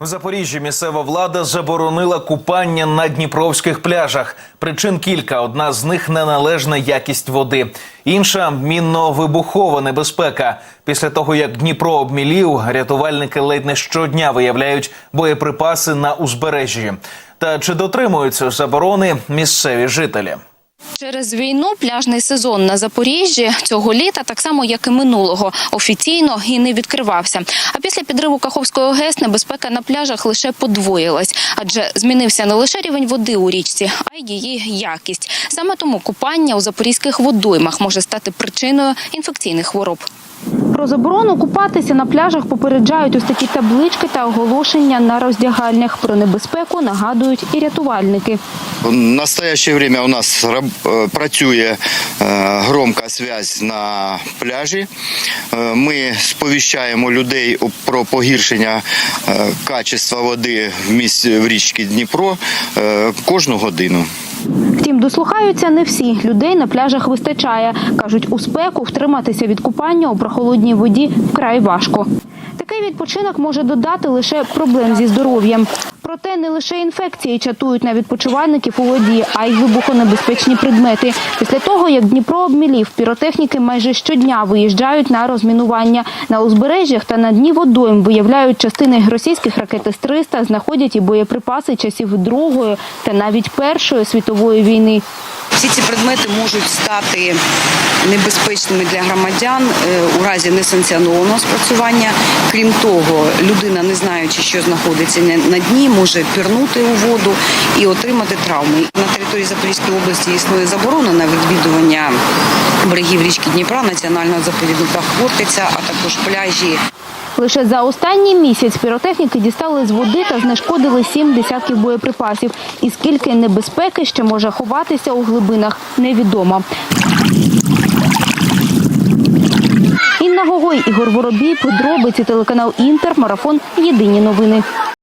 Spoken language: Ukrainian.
В Запоріжжі місцева влада заборонила купання на дніпровських пляжах. Причин кілька. Одна з них неналежна якість води. Інша мінно-вибухова небезпека. Після того, як Дніпро обмілів, рятувальники ледь не щодня виявляють боєприпаси на узбережжі. Та чи дотримуються заборони місцеві жителі? Через війну пляжний сезон на Запоріжжі цього літа, так само як і минулого, офіційно і не відкривався. А після підриву Каховської ГЕС небезпека на пляжах лише подвоїлась, адже змінився не лише рівень води у річці, а й її якість. Саме тому купання у запорізьких водоймах може стати причиною інфекційних хвороб. Про заборону купатися на пляжах попереджають ось такі таблички та оголошення на роздягальнях. Про небезпеку нагадують і рятувальники. В настоящее время у нас раб- працює е, громка связь на пляжі. Е, Ми сповіщаємо людей про погіршення е, качества води в місті в річці Дніпро е, кожну годину. Втім, дослухаються не всі. Людей на пляжах вистачає. Кажуть, у спеку втриматися від купання у прохолодній воді вкрай важко. Такий відпочинок може додати лише проблем зі здоров'ям. Проте не лише інфекції чатують на відпочивальників у воді, а й вибухонебезпечні предмети. Після того, як Дніпро обмілів, піротехніки майже щодня виїжджають на розмінування. На узбережжях та на дні водойм виявляють частини російських ракет С-300, знаходять і боєприпаси часів Другої та навіть Першої світової війни. Всі ці предмети можуть стати небезпечними для громадян е, у разі несанкціонованого спрацювання. Крім того, людина, не знаючи, що знаходиться на- на дні, може пірнути у воду і отримати травми. На території Запорізької області існує заборона на відвідування берегів річки Дніпра, національного заповідника Хортиця, а також пляжі Лише за останній місяць піротехніки дістали з води та знешкодили сім десятків боєприпасів. І скільки небезпеки ще може ховатися у глибинах, невідомо. Інна Гогой, Ігор Воробій, подробиці телеканал Інтер, марафон Єдині новини.